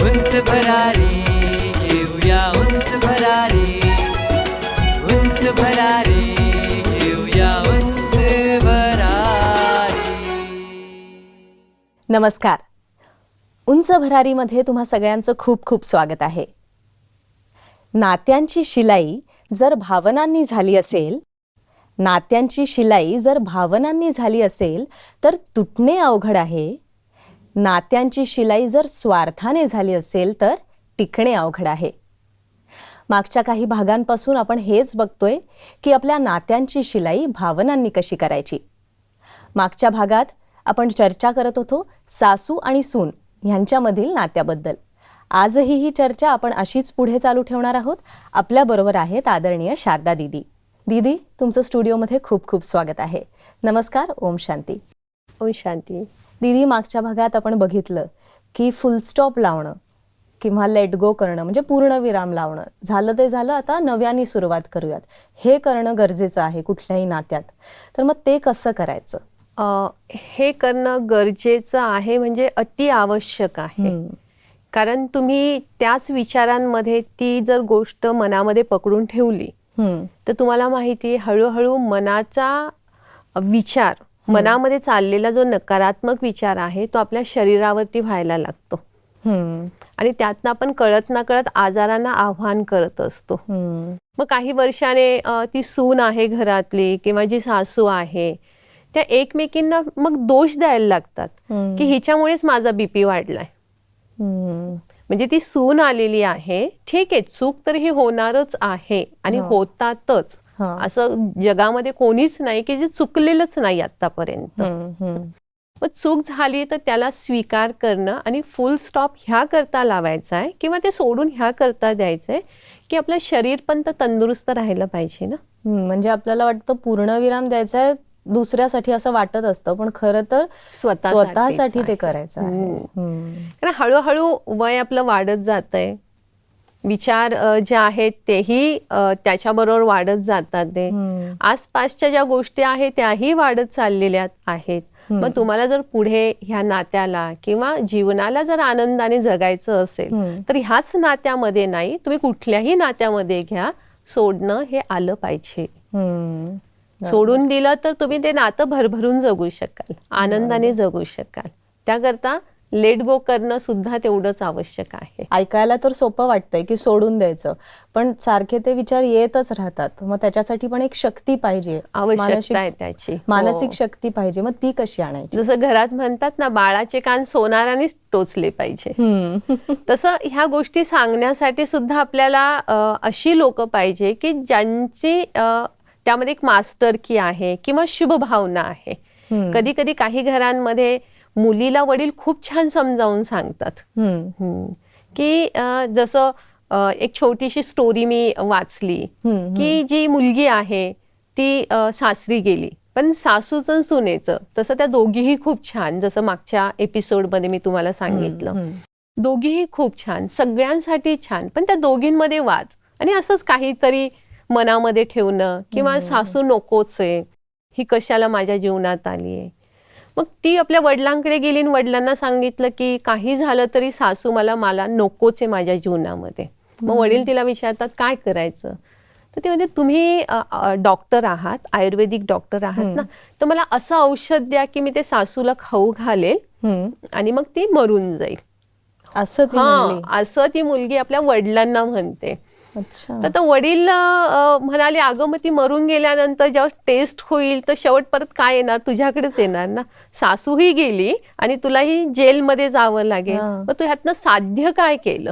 उंच भरारी घेऊया उंच भरारी. उंच भरारी घेऊया उंच भरारी. नमस्कार. उंच भरारीमध्ये तुम्हा सगळ्यांचं खूप खूप स्वागत आहे. नात्यांची शिलाई जर भावनांनी झाली असेल नात्यांची शिलाई जर भावनांनी झाली असेल तर तुटणे अवघड आहे. नात्यांची शिलाई जर स्वार्थाने झाली असेल तर टिकणे अवघड आहे. मागच्या काही भागांपासून आपण हेच बघतोय की आपल्या नात्यांची शिलाई भावनांनी कशी करायची. मागच्या भागात आपण चर्चा करत होतो सासू आणि सून ह्यांच्यामधील नात्याबद्दल. आजही ही चर्चा आपण अशीच पुढे चालू ठेवणार आहोत. आपल्याबरोबर आहेत आदरणीय शारदा दिदी. दिदी तुमचं स्टुडिओमध्ये खूप खूप स्वागत आहे. नमस्कार ओम शांती. ओम शांती. दिदी मागच्या भागात आपण बघितलं की फुलस्टॉप लावणं किंवा लेट गो करणं म्हणजे पूर्णविराम लावणं. झालं ते झालं आता नव्याने सुरुवात करूयात. हे करणं गरजेचं आहे कुठल्याही नात्यात. तर मग ते कसं करायचं? हे करणं गरजेचं आहे म्हणजे अति आवश्यक आहे. कारण तुम्ही त्याच विचारांमध्ये ती जर गोष्ट मनामध्ये पकडून ठेवली. तर तुम्हाला माहिती आहे हळूहळू मनाचा विचार मनामध्ये चाललेला जो नकारात्मक विचार आहे तो आपल्या शरीरावरती व्हायला लागतो. आणि त्यातनं आपण कळत ना कळत आजारांना आव्हान करत असतो. मग काही वर्षाने ती सून आहे घरातली किंवा जी सासू आहे त्या एकमेकींना मग दोष द्यायला लागतात. की हिच्यामुळेच माझा बीपी वाढलाय. म्हणजे ती सून आलेली आहे ठीक आहे चूक तर ही होणारच आहे आणि. होतातच. असं जगामध्ये कोणीच नाही की जे चुकलेलंच नाही आतापर्यंत. मग चूक झाली तर त्याला स्वीकार करणं आणि फुल स्टॉप ह्या करता लावायचा आहे किंवा ते सोडून ह्या करता द्यायचं आहे की आपलं शरीर पण तर तंदुरुस्त राहायला पाहिजे ना. म्हणजे आपल्याला वाटतं पूर्णविराम द्यायचा आहे दुसऱ्यासाठी असं वाटत असतं पण खरं तर स्वतःसाठीच स्वतःसाठी ते. करायचं. कारण हळूहळू वय आपलं वाढत जात आहे विचार जे आहेत तेही त्याच्याबरोबर वाढत जातात ते. आसपासच्या ज्या गोष्टी आहेत त्याही वाढत चाललेल्या आहेत. मग तुम्हाला जर पुढे ह्या नात्याला किंवा जीवनाला जर आनंदाने जगायचं असेल. तर ह्याच नात्यामध्ये नाही तुम्ही कुठल्याही नात्यामध्ये घ्या. सोडणं हे आलं पाहिजे. सोडून दिलं तर तुम्ही ते नातं भरभरून जगू शकाल. आनंदाने जगू शकाल. त्याकरता लेट गो करणं सुद्धा तेवढंच आवश्यक आहे ऐकायला तर सोपं वाटतंय की सोडून द्यायचं पण सारखे ते विचार येतच राहतात मग त्याच्यासाठी पण एक शक्ती पाहिजे आवश्यकता आहे त्याची. हो. मानसिक शक्ती पाहिजे मग ती कशी आणायची जसं घरात म्हणतात ना बाळाचे कान सोनारानेच टोचले पाहिजे. तसं ह्या गोष्टी सांगण्यासाठी सुद्धा आपल्याला अशी लोक पाहिजे की ज्यांची त्यामध्ये एक मास्टर की आहे किंवा शुभ भावना आहे. कधी कधी काही घरांमध्ये मुलीला वडील खूप छान समजावून सांगतात. की जसं एक छोटीशी स्टोरी मी वाचली. की जी मुलगी आहे ती सासरी गेली. पण सासूचं सुनेचं. तसं त्या दोघीही खूप छान. जसं मागच्या एपिसोडमध्ये मी तुम्हाला सांगितलं. दोघीही खूप छान. सगळ्यांसाठी छान. पण त्या दोघींमध्ये वाद. आणि असंच काहीतरी मनामध्ये ठेवणं किंवा सासू नकोच आहे. ही कशाला माझ्या जीवनात आली आहे मग ती आपल्या वडिलांकडे गेली आणि वडिलांना सांगितलं की काही झालं तरी सासू मला मला नकोच आहे माझ्या जीवनामध्ये. मग वडील तिला विचारतात काय करायचं? तर ते म्हणजे तुम्ही डॉक्टर आहात आयुर्वेदिक डॉक्टर आहात ना? तर मला असं औषध द्या की मी ते सासूला खाऊ घालेल. आणि मग ती मरून जाईल. असं असं ती मुलगी आपल्या वडिलांना म्हणते. तर तो वडील म्हणाले अगं मग ती मरून गेल्यानंतर जेव्हा टेस्ट होईल तर शेवट परत काय येणार? तुझ्याकडेच येणार ना? सासूही गेली आणि तुलाही जेलमध्ये जावं लागेल. मग तू ह्यातनं साध्य काय केलं.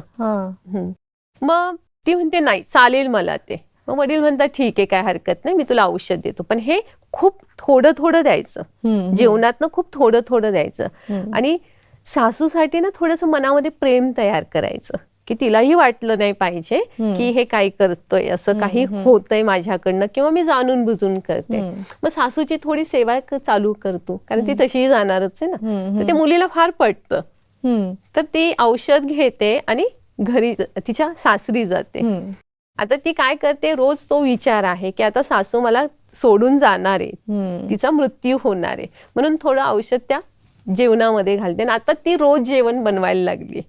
मग ती म्हणते नाही चालेल मला ते. मग वडील म्हणतात ठीक आहे काय हरकत नाही मी तुला औषध देतो. पण हे खूप थोडं थोडं द्यायचं. जेवणातनं खूप थोडं थोडं द्यायचं. आणि सासूसाठी ना थोडंसं मनामध्ये प्रेम तयार करायचं. की तिलाही वाटलं नाही पाहिजे की हे काय करतोय असं काही होतंय माझ्याकडनं किंवा मी जाणून बुजून करते. मग सासूची थोडी सेवा चालू करतो कारण ती तशीही जाणारच आहे ना. तर ते मुलीला फार पटतं. तर ती औषध घेते आणि घरी तिच्या सासरी जाते. आता ती काय करते रोज तो विचार आहे की आता सासू मला सोडून जाणार आहे. तिचा मृत्यू होणार आहे. म्हणून थोडं औषध त्या जेवणामध्ये घालते आणि आता ती रोज जेवण बनवायला लागली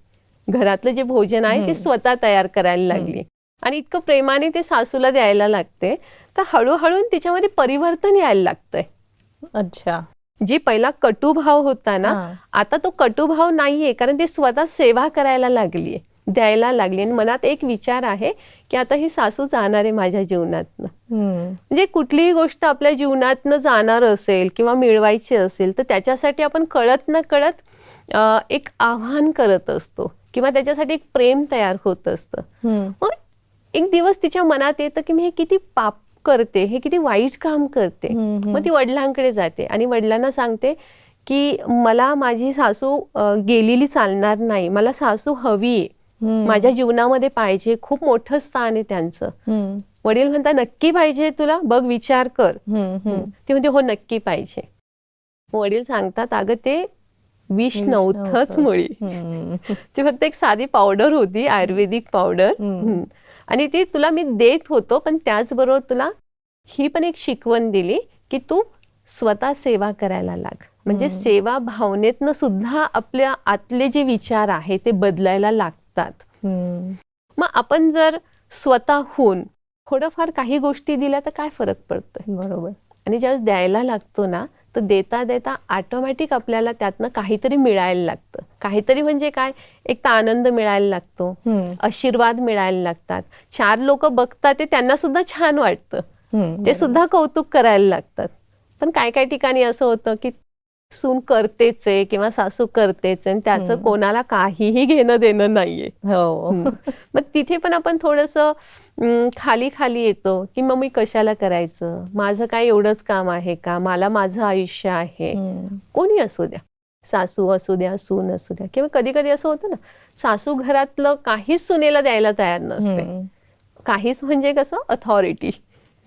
घरातलं जे भोजन आहे ते स्वतः तयार करायला लागली. आणि इतकं प्रेमाने ते सासूला द्यायला लागते तर हळूहळू तिच्यामध्ये परिवर्तन यायला लागतंय. अच्छा. जी पहिला कटुभाव होता ना. आता तो कटुभाव नाहीये कारण ती स्वतः सेवा करायला लागली द्यायला लागली आणि मनात एक विचार आहे की आता ही सासू जाणार आहे माझ्या जीवनातनं. म्हणजे कुठलीही गोष्ट आपल्या जीवनातनं जाणार असेल किंवा मिळवायची असेल तर त्याच्यासाठी आपण कळत न कळत एक आव्हान करत असतो. किंवा त्याच्यासाठी एक प्रेम तयार होत असतं. मग एक दिवस तिच्या मनात येतं की मी हे किती पाप करते हे किती वाईट काम करते. मग ती वडिलांकडे जाते आणि वडिलांना सांगते की मला माझी सासू गेलेली चालणार नाही. मला सासू हवी. माझ्या जीवनामध्ये पाहिजे. खूप मोठं स्थान आहे त्यांचं. वडील म्हणता नक्की पाहिजे तुला? बघ विचार कर. ती म्हणते हो नक्की पाहिजे. वडील सांगतात अगं ते विष नव्हतंच नव्हतं. मुळी. ती फक्त एक साधी पावडर होती आयुर्वेदिक पावडर. आणि ती तुला मी देत होतो पण त्याचबरोबर तुला ही पण एक शिकवण दिली की तू स्वतः सेवा करायला लाग. म्हणजे सेवा भावनेतनं सुद्धा आपल्या आतले जे विचार आहे ते बदलायला लागतात. मग आपण जर स्वतःहून थोडंफार काही गोष्टी दिल्या तर काय फरक पडतोय? बरोबर. आणि ज्यावेळेस द्यायला लागतो ना तर देता देता ऑटोमॅटिक आपल्याला त्यातनं काहीतरी मिळायला लागतं. काहीतरी म्हणजे काय? एक तर आनंद मिळायला लागतो. आशीर्वाद मिळायला लागतात. चार लोक बघतात ते त्यांना सुद्धा छान वाटतं. ते सुद्धा कौतुक करायला लागतात. पण काय काय ठिकाणी असं होतं की सून करतेच आहे किंवा सासू करतेच आणि त्याचं कोणाला काहीही घेणं देणं नाहीये. हो. मग तिथे पण आपण थोडंसं खाली खाली येतो की मग मी कशाला करायचं? माझं काय एवढंच काम आहे का? मला माझं आयुष्य आहे. कोणी असू द्या. सासू असू द्या सून असू द्या. किंवा कधी कधी असं होतं ना सासू घरातलं काहीच सुनेला द्यायला तयार नसते. काहीच म्हणजे कसं? अथॉरिटी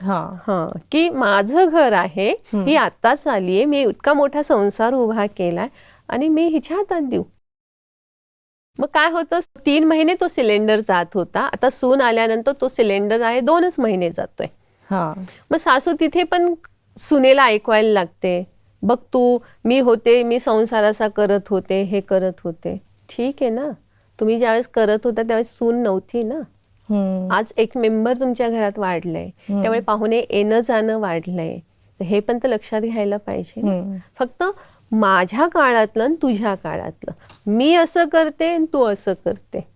हा. हा. की माझं घर आहे ही आत्ताच आली आहे मी इतका मोठा संसार उभा केलाय आणि मी हिच्या हातात देऊ. मग काय होतं? तीन महिने तो सिलेंडर जात होता. आता सून आल्यानंतर तो सिलेंडर आहे दोनच महिने जातोय. हा. मग सासू तिथे पण सुनेला ऐकवायला लागते. बघ तू मी होते मी संसार असा करत होते हे करत होते. ठीक आहे ना? तुम्ही ज्यावेळेस करत होता त्यावेळेस सून नव्हती ना. आज एक मेंबर तुमच्या घरात वाढलंय. त्यामुळे पाहुणे येणं जाणं वाढलंय. हे पण तर लक्षात घ्यायला पाहिजे. फक्त माझ्या काळातलं आणि तुझ्या काळातलं. मी असं करते तू असं करते.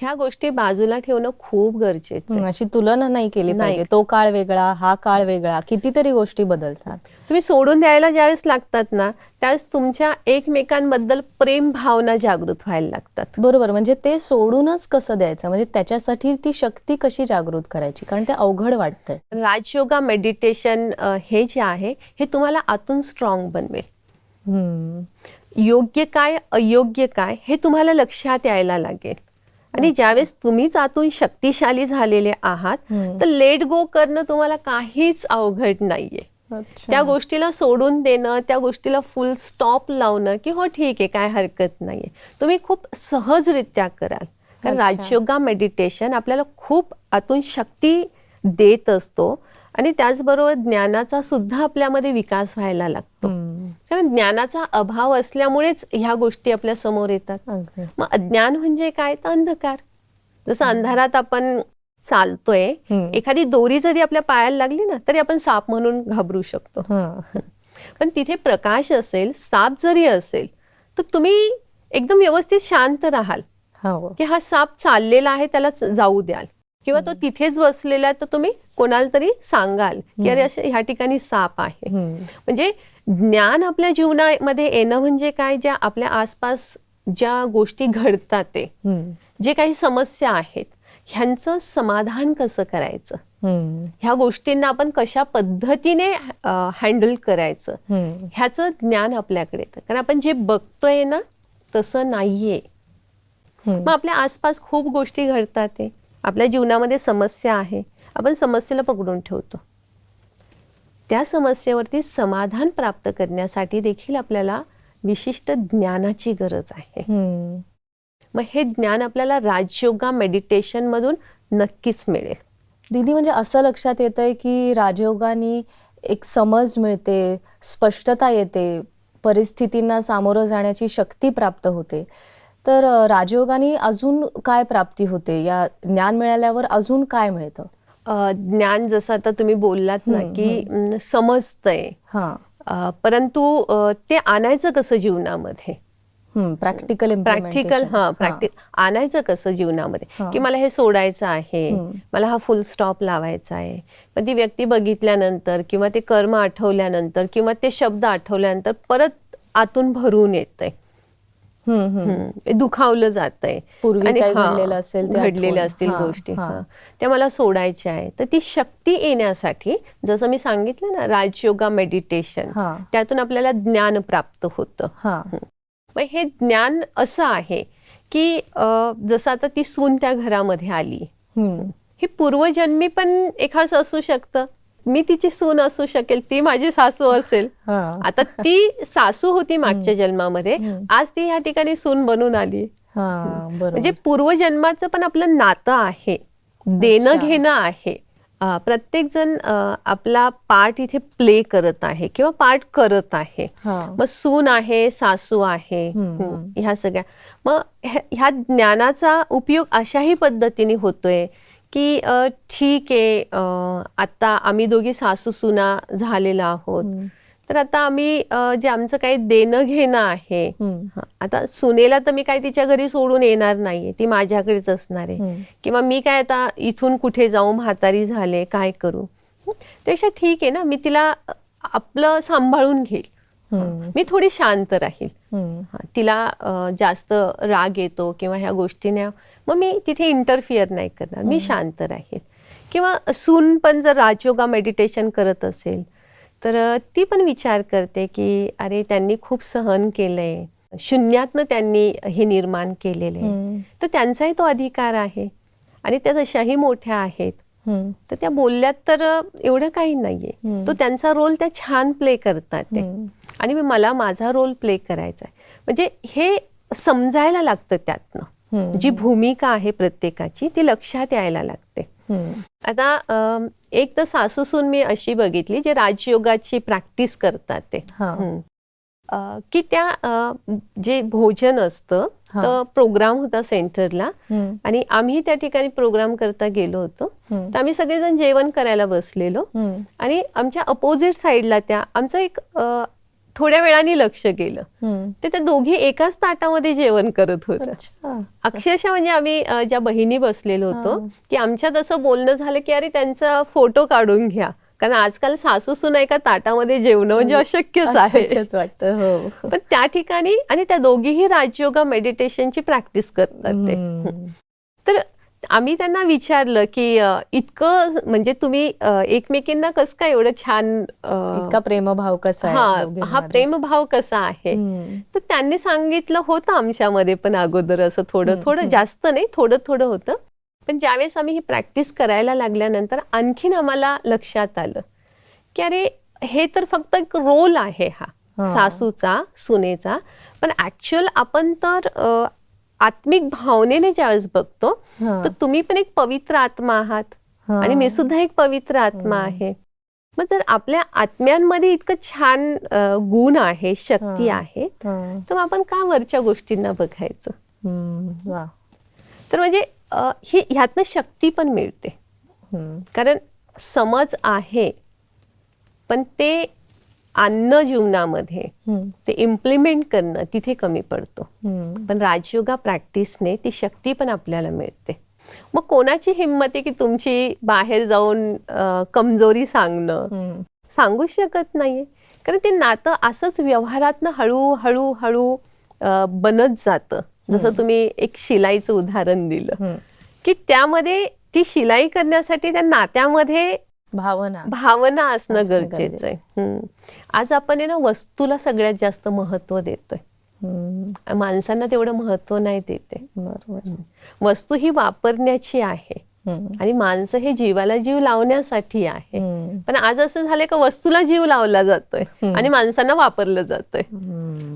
ह्या गोष्टी बाजूला ठेवणं खूप गरजेचं अशी तुलना नाही केली. पाहिजे. तो काळ वेगळा हा काळ वेगळा कितीतरी गोष्टी बदलतात. तुम्ही सोडून द्यायला ज्यावेळेस लागतात ना त्यावेळेस तुमच्या एकमेकांबद्दल प्रेम भावना जागृत व्हायला लागतात. बरोबर. म्हणजे ते सोडूनच कसं द्यायचं? म्हणजे त्याच्यासाठी ती शक्ती कशी जागृत करायची? कारण ते अवघड वाटतंय. राजयोगा मेडिटेशन हे जे आहे हे तुम्हाला आतून स्ट्रॉंग बनवेल. हम्म. योग्य काय अयोग्य काय हे तुम्हाला लक्षात यायला लागेल. आणि ज्यावेळेस तुम्हीच आतून शक्तिशाली झालेले आहात. तर लेट गो करणं तुम्हाला काहीच अवघड नाहीये. त्या गोष्टीला सोडून देणं त्या गोष्टीला फुल स्टॉप लावणं की हो ठीक आहे काय हरकत नाहीये तुम्ही खूप सहजरित्या कराल कारण. राजयोगा मेडिटेशन आपल्याला खूप आतून शक्ती देत असतो आणि त्याचबरोबर ज्ञानाचा सुद्धा आपल्यामध्ये विकास व्हायला लागतो. कारण ज्ञानाचा अभाव असल्यामुळेच ह्या गोष्टी आपल्यासमोर येतात. मग अज्ञान म्हणजे काय? तर अंधकार. जसं अंधारात आपण चालतोय. एखादी दोरी जरी आपल्या पायाला लागली ना तरी आपण साप म्हणून घाबरू शकतो. पण तिथे प्रकाश असेल साप जरी असेल तर तुम्ही एकदम व्यवस्थित शांत राहाल. की हा साप चाललेला आहे त्याला जाऊ द्याल. किंवा तो तिथेच बसलेला तर तुम्ही कोणाला तरी सांगाल की अरे अशा ह्या ठिकाणी साप आहे. म्हणजे ज्ञान आपल्या जीवनामध्ये येणं म्हणजे काय ज्या आपल्या आसपास ज्या गोष्टी घडतात ते. जे काही समस्या आहेत ह्यांचं समाधान कसं करायचं. ह्या गोष्टींना आपण कशा पद्धतीने हँडल करायचं. ह्याचं ज्ञान आपल्याकडे येतं कारण आपण जे बघतोय ना तसं नाहीये. मग आपल्या आसपास खूप गोष्टी घडतात आपल्या जीवनामध्ये समस्या आहे आपण समस्येला पकडून ठेवतो. त्या समस्येवरती समाधान प्राप्त करण्यासाठी देखील आपल्याला विशिष्ट ज्ञानाची गरज आहे. हम्म. मग हे ज्ञान आपल्याला राजयोगा मेडिटेशन मधून नक्कीच मिळेल. दीदी म्हणजे असं लक्षात येतंय की राजयोगानी एक समज मिळते स्पष्टता येते परिस्थितींना सामोरं जाण्याची शक्ती प्राप्त होते. तर राजयोगानी अजून काय प्राप्ती होते? या ज्ञान मिळाल्यावर अजून काय मिळतं? ज्ञान जसं आता तुम्ही बोललात ना की समजतंय. हां. परंतु ते आणायचं कसं जीवनामध्ये? प्रॅक्टिकल प्रॅक्टिकल हा प्रॅक्टिस आणायचं कसं जीवनामध्ये. की मला हे सोडायचं आहे. मला हा फुल स्टॉप लावायचा आहे. पण ती व्यक्ती बघितल्यानंतर किंवा ते कर्म आठवल्यानंतर किंवा ते शब्द आठवल्यानंतर परत आतून भरून येतंय. दुखावलं जातंय. पूर्वी घडलेलं असेल घडलेल्या. असतील गोष्टी. त्या मला सोडायच्या आहे तर ती शक्ती येण्यासाठी जसं मी सांगितलं ना राजयोगा मेडिटेशन. त्यातून आपल्याला ज्ञान प्राप्त होतं. हा. मग हे ज्ञान असं आहे की जसं आता ती सून त्या घरामध्ये आली. ही पूर्वजन्मी पण एखादं असू शकतं. मी तिची सून असू शकेल ती माझी सासू असेल. आता ती सासू होती मागच्या जन्मामध्ये. आज ती या ठिकाणी सून बनून आली. म्हणजे पूर्वजन्माचं पण आपलं नातं आहे. देणं. घेणं आहे. प्रत्येक जण आपला पार्ट इथे प्ले करत आहे किंवा पार्ट करत आहे. मग सून आहे सासू आहे ह्या सगळ्या. मग ह्या ज्ञानाचा उपयोग अशाही पद्धतीने होतोय. की ठीक आहे आता आम्ही दोघी सासू सुना झालेलो आहोत. तर आता आम्ही जे आमचं काही देणं घेणं आहे आता सुनेला तर मी काय तिच्या घरी सोडून येणार नाहीये ती माझ्याकडेच असणार आहे. किंवा मी काय आता इथून कुठे जाऊ म्हातारी झाले काय करू? त्यापेक्षा ठीक आहे ना मी तिला आपलं सांभाळून घेईल. मी थोडी शांत राहील तिला जास्त राग येतो किंवा ह्या गोष्टीने मग मी तिथे इंटरफिअर नाही करणार. मी शांत राहील. किंवा सून पण जर राजयोगा मेडिटेशन करत असेल तर ती पण विचार करते की अरे त्यांनी खूप सहन केलंय. शून्यातनं त्यांनी हे निर्माण केलेलं. तर त्यांचाही तो अधिकार आहे. आणि त्या तशाही मोठ्या आहेत. तर त्या बोलल्यात तर एवढं काही नाहीये. तो त्यांचा रोल त्या छान प्ले करतात ते. आणि मी मला माझा रोल प्ले करायचा आहे म्हणजे हे समजायला लागतं त्यातनं. जी भूमिका आहे प्रत्येकाची ती लक्षात यायला लागते. आता एक तर सासूसून मी अशी बघितली जे राजयोगाची प्रॅक्टिस करतात ते. की त्या जे भोजन असतं. तर प्रोग्राम होता सेंटरला. आणि आम्ही त्या ठिकाणी प्रोग्राम करता गेलो होतो. तर आम्ही सगळेजण जेवण करायला बसलेलो. आणि आमच्या अपोजिट साईडला त्या आमचं एक थोड्या वेळाने लक्ष गेलं. ते त्या दोघी एकाच ताटामध्ये जेवण करत होतं अक्षरशः म्हणजे आम्ही ज्या बहिणी बसलेलो होतो. की आमच्यात असं बोलणं झालं की अरे त्यांचा फोटो काढून घ्या कारण आजकाल सासू सुना एका ताटामध्ये जेवणं म्हणजे अशक्यच आहे वाटतं हो पण त्या ठिकाणी आणि त्या दोघीही राजयोगा मेडिटेशनची प्रॅक्टिस करतात ते. तर आम्ही त्यांना विचारलं की इतकं म्हणजे तुम्ही एकमेकींना कसं काय एवढं छान इतका प्रेमभाव कसा आहे हा हा? प्रेमभाव कसा आहे. तर त्यांनी सांगितलं होतं आमच्यामध्ये पण अगोदर असं थोडं थोडं. जास्त नाही थोडं थोडं होतं पण ज्यावेळेस आम्ही ही प्रॅक्टिस करायला लागल्यानंतर आणखीन आम्हाला लक्षात आलं की अरे हे तर फक्त एक रोल आहे हा. सासूचा सुनेचा पण ऍक्च्युअल आपण तर आत्मिक भावनेने ज्यावेळेस बघतो. तर तुम्ही पण एक पवित्र आत्मा आहात. आणि मी सुद्धा एक पवित्र आत्मा. आहे मग जर आपल्या आत्म्यांमध्ये इतकं छान गुण आहे शक्ती. आहे. तर मग आपण का वरच्या गोष्टींना बघायचं. तर म्हणजे ही ह्यातनं शक्ती पण मिळते. कारण समज आहे पण ते आणणं जीवनामध्ये. ते इम्प्लिमेंट करणं तिथे कमी पडतो. पण राजयोगा प्रॅक्टिसने ती शक्ती पण आपल्याला मिळते मग कोणाची हिंमत आहे की तुमची बाहेर जाऊन कमजोरी सांगणं. सांगूच शकत नाहीये कारण ते नातं असंच व्यवहारातनं हळू हळू बनत जातं जसं तुम्ही एक शिलाईचं उदाहरण दिलं. की त्यामध्ये ती शिलाई करण्यासाठी त्या नात्यामध्ये भावना. भावना असणं गरजेचं आहे. आज आपण आहे ना वस्तूला सगळ्यात जास्त महत्त्व देतोय. माणसांना तेवढं महत्त्व नाही देते. बरोबर. वस्तू ही वापरण्याची आहे. आणि माणसं हे जीवाला जीव लावण्यासाठी आहे. पण आज असं झालंय का वस्तूला जीव लावला जातोय आणि माणसांना वापरलं जातोय.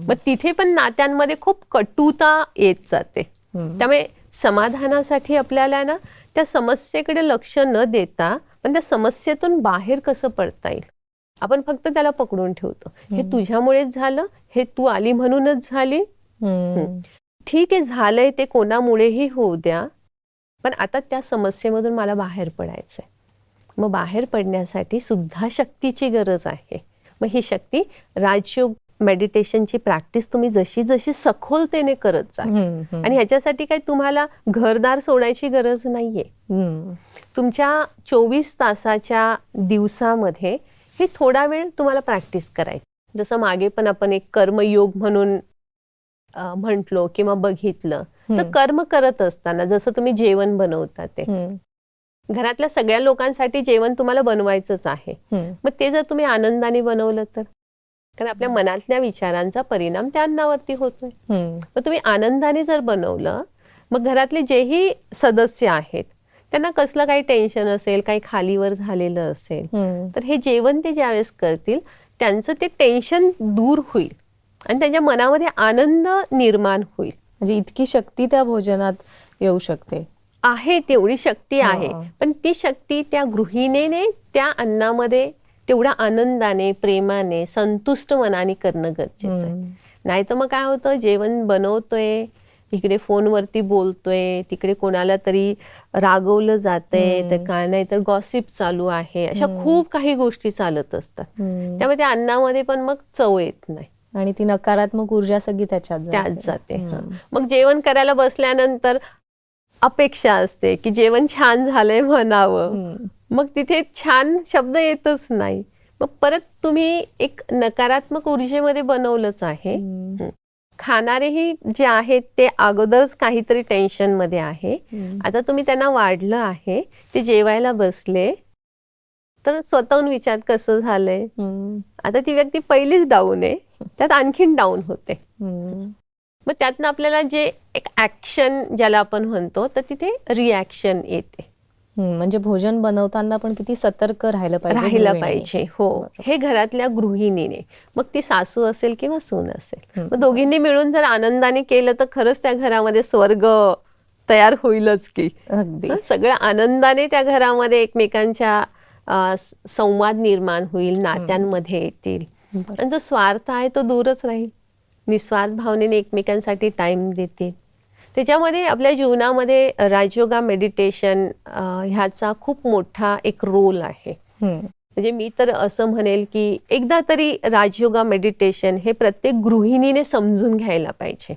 मग तिथे पण नात्यांमध्ये खूप कटुता येत जाते. त्यामुळे समाधानासाठी आपल्याला ना त्या समस्येकडे लक्ष न देता पण त्या समस्येतून बाहेर कसं पडता येईल? आपण फक्त त्याला पकडून ठेवतो. हे तुझ्यामुळेच झालं हे तू आली म्हणूनच झाली. ठीक आहे झालंय ते कोणामुळेही होऊ द्या. पण आता त्या समस्येमधून मला बाहेर पडायचंय. मग बाहेर पडण्यासाठी सुद्धा शक्तीची गरज आहे. मग ही शक्ती राजयोग मेडिटेशनची प्रॅक्टिस तुम्ही जशी जशी सखोलतेने करत जा. आणि ह्याच्यासाठी काही तुम्हाला घरदार सोडायची गरज नाहीये. तुमच्या चोवीस तासाच्या दिवसामध्ये हे थोडा वेळ तुम्हाला प्रॅक्टिस करायची. जसं मागे पण आपण एक कर्मयोग म्हणून म्हटलो किंवा बघितलं. तर. कर्म करत असताना जसं तुम्ही जेवण बनवता ते. घरातल्या सगळ्या लोकांसाठी जेवण तुम्हाला बनवायचंच आहे. मग ते जर तुम्ही आनंदाने बनवलं तर कारण आपल्या मनातल्या विचारांचा परिणाम त्या अन्नावरती होतोय. मग तुम्ही आनंदाने जर बनवलं मग घरातले जेही सदस्य आहेत त्यांना कसलं काही टेन्शन असेल काही खालीवर झालेलं असेल. तर हे जेवण ते ज्यावेळेस करतील त्यांचं ते टेन्शन दूर होईल आणि त्यांच्या मनामध्ये आनंद निर्माण होईल म्हणजे इतकी शक्ती त्या भोजनात येऊ शकते. आहे तेवढी शक्ती आहे. पण ती शक्ती त्या गृहिणीने त्या अन्नामध्ये तेवढ्या आनंदाने प्रेमाने संतुष्ट मनाने करणं गरजेचं आहे. नाही तर मग काय होतं जेवण बनवतोय इकडे फोनवरती बोलतोय तिकडे कोणाला तरी रागवलं जातंय तर काय नाही तर गॉसिप चालू आहे. अशा खूप काही गोष्टी चालत असतात. त्यामुळे त्या अन्नामध्ये पण मग चव येत नाही. आणि ती नकारात्मक ऊर्जा सगळी त्याच्यात त्यात जाते. मग जेवण करायला बसल्यानंतर अपेक्षा असते की जेवण छान झालंय म्हणावं. मग तिथे छान शब्द येतच नाही मग परत तुम्ही एक नकारात्मक ऊर्जेमध्ये बनवलंच आहे. खाणारेही जे आहेत ते अगोदरच काहीतरी टेन्शनमध्ये आहे. आता तुम्ही त्यांना वाढलं आहे ते जेवायला बसले तर स्वतःहून विचार कसं झालंय. आता ती व्यक्ती पहिलीच डाऊन आहे त्यात आणखीन डाऊन होते. मग त्यातनं आपल्याला जे एक ऍक्शन ज्याला आपण म्हणतो तर तिथे रिॲक्शन येते. म्हणजे भोजन बनवताना पण किती सतर्क राहिलं पाहिजे राहिला. पाहिजे हो हे घरातल्या गृहिणीने मग ती सासू असेल किंवा सून असेल. मग दोघींनी मिळून जर आनंदाने केलं तर खरंच त्या घरामध्ये स्वर्ग तयार होईलच की अगदी सगळ्या आनंदाने त्या घरामध्ये एकमेकांच्या संवाद निर्माण होईल नात्यांमध्ये येतील. आणि जो स्वार्थ आहे तो दूरच राहील निस्वार्थ भावनेने एकमेकांसाठी टाइम देतील त्याच्यामध्ये आपल्या जीवनामध्ये राजयोगा मेडिटेशन ह्याचा खूप मोठा एक रोल आहे. म्हणजे मी तर असं म्हणेल की एकदा तरी राजयोगा मेडिटेशन हे प्रत्येक गृहिणीने समजून घ्यायला पाहिजे.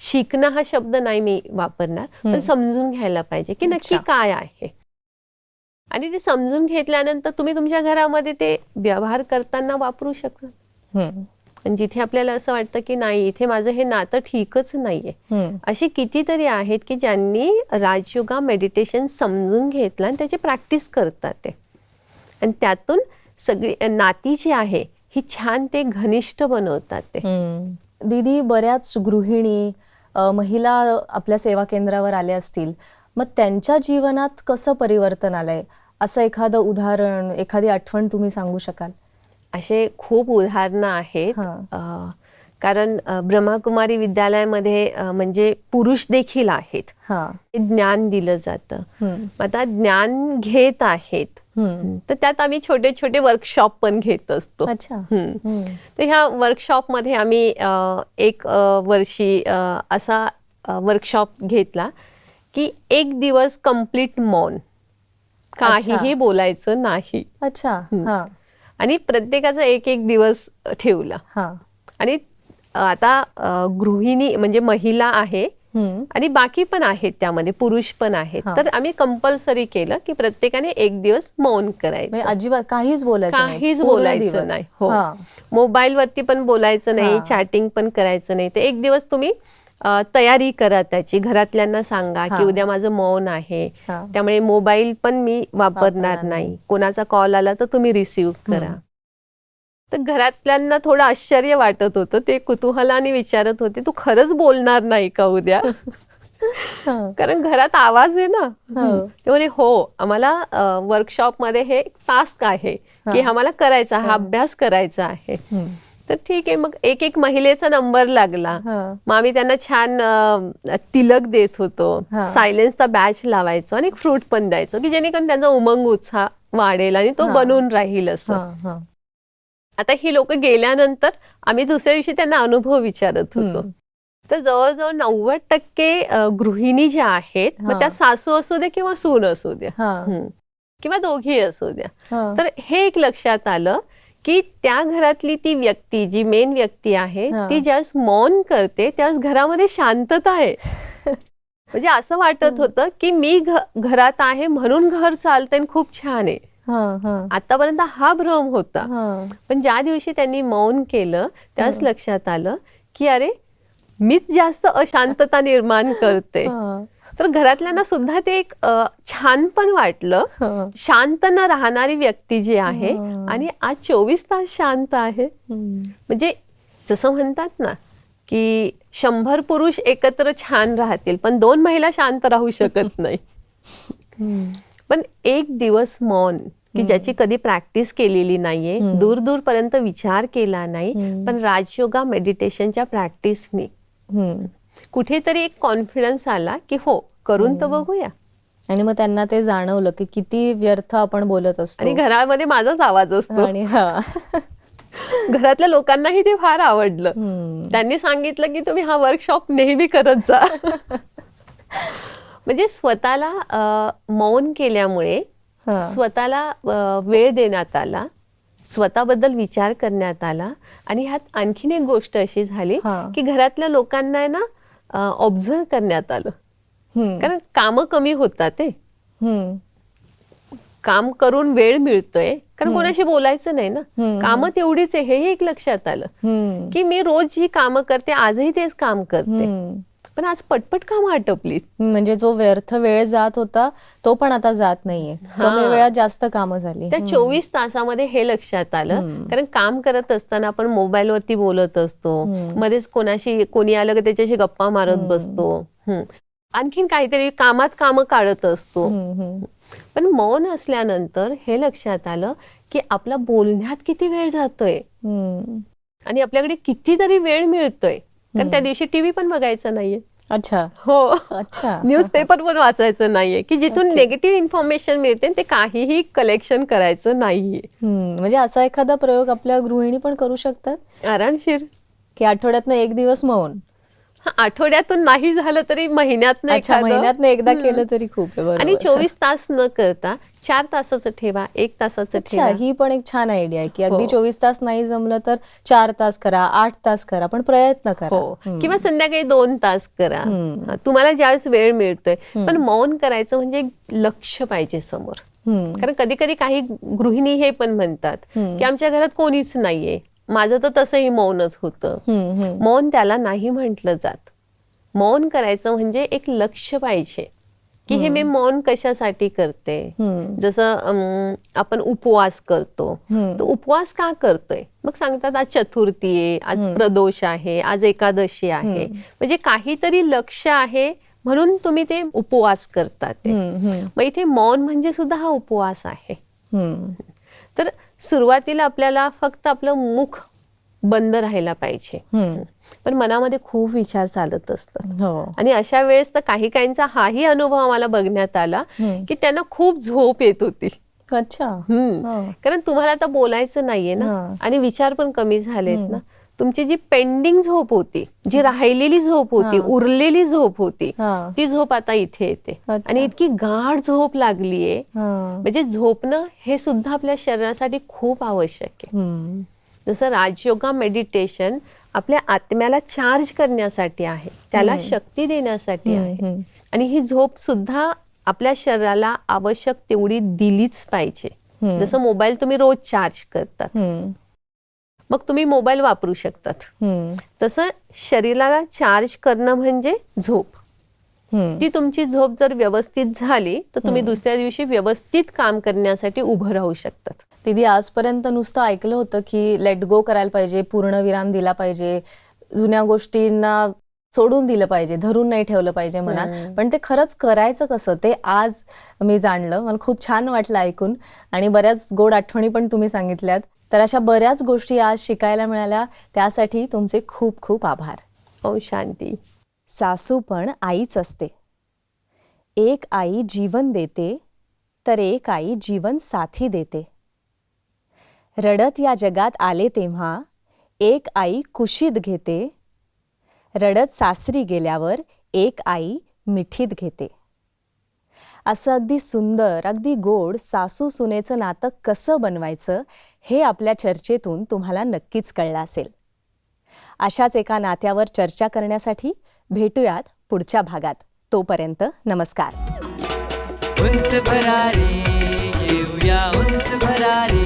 शिकणं हा शब्द नाही मी वापरणार पण समजून घ्यायला पाहिजे की नक्की. काय आहे आणि ते समजून घेतल्यानंतर तुम्ही तुमच्या घरामध्ये ते व्यवहार करताना वापरू शकता. आणि जिथे आपल्याला असं वाटतं की नाही इथे माझं हे नातं ठीकच नाहीये. अशी कितीतरी आहेत की ज्यांनी राजयोगा मेडिटेशन समजून घेतलं आणि त्याची प्रॅक्टिस करतात ते आणि त्यातून सगळी नाती जी आहे ही छान ते घनिष्ठ बनवतात ते. दीदी बऱ्याच गृहिणी महिला आपल्या सेवा केंद्रावर आल्या असतील मग त्यांच्या जीवनात कसं परिवर्तन आलंय असं एखादं उदाहरण एखादी आठवण तुम्ही सांगू शकाल असे खूप उदाहरणं आहेत. अं, कारण अं, ब्रह्माकुमारी विद्यालयामध्ये अं, म्हणजे पुरुष देखील आहेत हा हे ज्ञान दिलं जातं हम्म. आता ज्ञान घेत आहेत हम्म. तर त्यात आम्ही छोटे छोटे वर्कशॉप पण घेत असतो अच्छा हम्म. हम्म. तर ह्या वर्कशॉपमध्ये आम्ही अ, एक अ, वर्षी अ, असा वर्कशॉप घेतला की एक दिवस कंप्लीट मौन काहीही बोलायचं नाही अच्छा हा आणि प्रत्येकाचा एक एक दिवस ठेवला हा आणि आता गृहिणी म्हणजे महिला आहे. आणि बाकी पण आहेत त्यामध्ये पुरुष पण आहेत. तर आम्ही कंपल्सरी केलं की प्रत्येकाने एक दिवस मौन करायचं म्हणजे अजिबात काहीच बोलायचं नाही. काहीच बोलायचं. नाही हो. मोबाईल वरती पण बोलायचं नाही. चॅटिंग पण करायचं नाही तर एक दिवस तुम्ही तयारी करा त्याची. घरातल्यांना सांगा. की उद्या माझं मौन आहे. त्यामुळे मोबाईल पण मी वापरणार नाही. कोणाचा कॉल आला तर तुम्ही रिसीव्ह करा. तर घरातल्यांना थोडं आश्चर्य वाटत होतं. ते कुतूहलाने विचारत होते तू खरंच बोलणार नाही का उद्या. कारण घरात आवाज आहे ना. हो. ते म्हणे हो आम्हाला वर्कशॉपमध्ये हे टास्क आहे की आम्हाला करायचा हा. अभ्यास करायचा आहे. तर ठीक आहे मग एक एक महिलेचा नंबर लागला. मग आम्ही त्यांना छान तिलक देत होतो. सायलेन्सचा बॅच लावायचो आणि फ्रूट पण द्यायचो की जेणेकरून त्यांचा उमंग उत्साह वाढेल आणि तो. बनून राहील असं. आता ही लोक गेल्यानंतर आम्ही दुसऱ्या दिवशी त्यांना अनुभव विचारत होतो. तर जवळजवळ नव्वद टक्के गृहिणी ज्या आहेत. मग त्या सासू असू द्या किंवा सून असू द्या. किंवा दोघी असू द्या. तर हे एक लक्षात आलं की त्या घरातली ती व्यक्ती जी मेन व्यक्ती आहे. ती ज्यावेळेस मौन करते त्यावेळेस घरामध्ये शांतता आहे म्हणजे असं वाटत होतं की मी घरात आहे म्हणून घर चालतंय आणि खूप छान आहे. आतापर्यंत हा भ्रम होता. पण ज्या दिवशी त्यांनी मौन केलं त्याच लक्षात आलं की अरे मीच जास्त अशांतता निर्माण करते हं. तर घरातल्यांना सुद्धा ते एक छान पण वाटलं. शांत न राहणारी व्यक्ती जी आहे. आणि आज चोवीस तास शांत आहे. म्हणजे जसं म्हणतात ना की शंभर पुरुष एकत्र छान राहतील पण दोन महिला शांत राहू शकत नाही. पण एक दिवस मौन की ज्याची कधी प्रॅक्टिस केलेली नाहीये दूर दूर पर्यंत विचार केला नाही. पण राजयोगा मेडिटेशनच्या प्रॅक्टिसनी. कुठेतरी एक कॉन्फिडन्स आला की हो करून तर बघूया. आणि मग त्यांना ते जाणवलं की किती व्यर्थ आपण बोलत असतो. आणि घरामध्ये माझाच आवाज असतो. आणि हा. घरातल्या लोकांनाही ते फार आवडलं. त्यांनी सांगितलं की तुम्ही हा वर्कशॉप नेहमी करत जा. म्हणजे स्वतःला मौन केल्यामुळे. स्वतःला वेळ देण्यात आला स्वतःबद्दल विचार करण्यात आला. आणि ह्यात आणखीन एक गोष्ट अशी झाली. की घरातल्या लोकांना ना ऑब्झर्व करण्यात आलं हं. कारण कामं कमी होतात ते हं. काम करून वेळ मिळतोय कारण कोणाशी बोलायचं नाही ना. कामं तेवढीच आहे हेही एक लक्षात आलं हं. की मी रोज जी कामं करते आजही तेच काम करते हं. पण आज पटपट कामं आटपली म्हणजे जो व्यर्थ वेळ जात होता तो पण आता जात नाहीये. कमी वेळात जास्त कामं झाली. त्या चोवीस तासामध्ये हे लक्षात आलं. कारण काम करत असताना आपण मोबाईलवरती बोलत असतो. मध्येच कोणाशी कोणी आलं की त्याच्याशी गप्पा मारत बसतो. आणखीन काहीतरी कामात कामं काढत असतो. पण मौन असल्यानंतर हे लक्षात आलं की आपला बोलण्यात किती वेळ जातोय. आणि आपल्याकडे कितीतरी वेळ मिळतोय. कारण त्या दिवशी टीव्ही पण बघायचं नाहीये. अच्छा. हो. अच्छा. न्यूजपेपर पण वाचायचं नाहीये. की जिथून निगेटिव्ह इन्फॉर्मेशन मिळते ते काहीही कलेक्शन करायचं नाहीये. म्हणजे असा एखादा प्रयोग आपल्या गृहिणी पण करू शकतात? आरामशीर. की आठवड्यातनं एक दिवस मौन. आठवड्यातून नाही झालं तरी महिन्यात अच्छा महिन्यात एकदा केलं तरी खूप आहे. आणि चोवीस तास न करता चार तासाचं ठेवा एक तासाचं ठेवा. ही पण एक छान आयडिया आहे की अगदी हो. चोवीस तास नाही जमलं तर चार तास करा आठ तास करा पण प्रयत्न करा. हो. किंवा संध्याकाळी दोन तास करा. तुम्हाला ज्यावेळेस वेळ मिळतोय पण मौन करायचं म्हणजे लक्ष पाहिजे समोर. कारण कधी कधी काही गृहिणी हे पण म्हणतात की आमच्या घरात कोणीच नाहीये. माझं तर तसंही मौनच होतं. मौन त्याला नाही म्हटलं जात. मौन करायचं म्हणजे एक लक्ष पाहिजे. की हे मी मौन कशासाठी करते. जसं आपण उपवास करतो. तर उपवास का करतोय? मग सांगतात आज चतुर्थी आहे आज प्रदोष आहे आज एकादशी आहे. म्हणजे काहीतरी लक्ष आहे म्हणून तुम्ही ते उपवास करतात. मग इथे मौन म्हणजे सुद्धा हा उपवास आहे. तर सुरुवातीला आपल्याला फक्त आपलं मुख बंद राहायला पाहिजे. पण मनामध्ये खूप विचार चालत असतात हो आणि अशा वेळेस तर काही काहींचा हाही अनुभव आम्हाला बघण्यात आला. की त्यांना खूप झोप येत होती अच्छा. कारण तुम्हाला आता बोलायचं नाहीये ना. आणि विचार पण कमी झालेत ना तुमची जी पेंडिंग झोप होती जी राहिलेली झोप होती उरलेली झोप होती. ती झोप आता इथे येते. आणि इतकी गाढ झोप लागलीये. म्हणजे झोपणं हे सुद्धा आपल्या शरीरासाठी खूप आवश्यक आहे. जसं राजयोगा मेडिटेशन आपल्या आत्म्याला चार्ज करण्यासाठी आहे त्याला शक्ती देण्यासाठी आहे. आणि ही झोप सुद्धा आपल्या शरीराला आवश्यक तेवढी दिलीच पाहिजे. जसं मोबाईल तुम्ही रोज चार्ज करतात हं. मग तुम्ही मोबाईल वापरू शकतात. तसं शरीराला चार्ज करणं म्हणजे झोप. ती तुमची झोप जर व्यवस्थित झाली तर तुम्ही दुसऱ्या दिवशी व्यवस्थित काम करण्यासाठी उभं राहू शकतात. दीदी आजपर्यंत नुसतं ऐकलं होतं की लेट गो करायला पाहिजे पूर्ण विराम दिला पाहिजे जुन्या गोष्टींना सोडून दिलं पाहिजे धरून नाही ठेवलं पाहिजे मनात. पण ते खरंच करायचं कसं? ते आज मी जाणलं. मला खूप छान वाटलं ऐकून. आणि बऱ्याच गोड आठवणी पण तुम्ही सांगितल्यात. तर अशा बऱ्याच गोष्टी आज शिकायला मिळाल्या. त्यासाठी तुमचे खूप खूप आभार. ओ शांती. सासू पण आईच असते. एक आई जीवन देते तर एक आई जीवन साथी देते. रडत या जगात आले तेव्हा एक आई कुशीत घेते. रडत सासरी गेल्यावर एक आई मिठीत घेते. असं अगदी सुंदर अगदी गोड सासू सुनेचं नातं कसं बनवायचं हे आपल्या चर्चेतून तुम्हाला नक्कीच कळलं असेल. अशाच एका नात्यावर चर्चा करण्यासाठी भेटूयात पुढच्या भागात. तोपर्यंत नमस्कार. उंच भरारी उंच भरारी.